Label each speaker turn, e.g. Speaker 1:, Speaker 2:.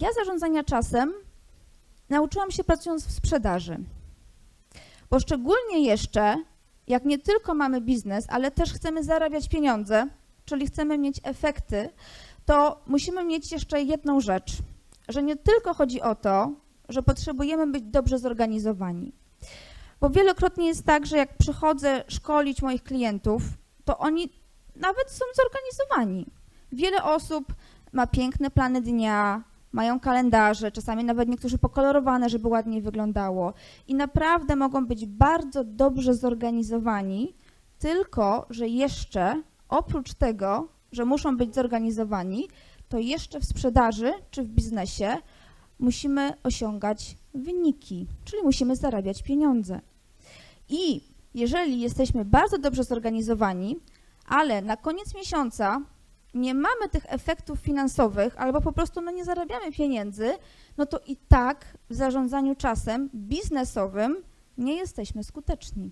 Speaker 1: Ja zarządzania czasem nauczyłam się pracując w sprzedaży. Bo szczególnie jeszcze, jak nie tylko mamy biznes, ale też chcemy zarabiać pieniądze, czyli chcemy mieć efekty, to musimy mieć jeszcze jedną rzecz, że nie tylko chodzi o to, że potrzebujemy być dobrze zorganizowani. Bo wielokrotnie jest tak, że jak przychodzę szkolić moich klientów, to oni nawet są zorganizowani. Wiele osób ma piękne plany dnia, mają kalendarze, czasami nawet niektórzy pokolorowane, żeby ładniej wyglądało. I naprawdę mogą być bardzo dobrze zorganizowani, tylko że jeszcze oprócz tego, że muszą być zorganizowani, to jeszcze w sprzedaży czy w biznesie musimy osiągać wyniki, czyli musimy zarabiać pieniądze. I jeżeli jesteśmy bardzo dobrze zorganizowani, ale na koniec miesiąca nie mamy tych efektów finansowych albo po prostu no nie zarabiamy pieniędzy, no to i tak w zarządzaniu czasem biznesowym nie jesteśmy skuteczni.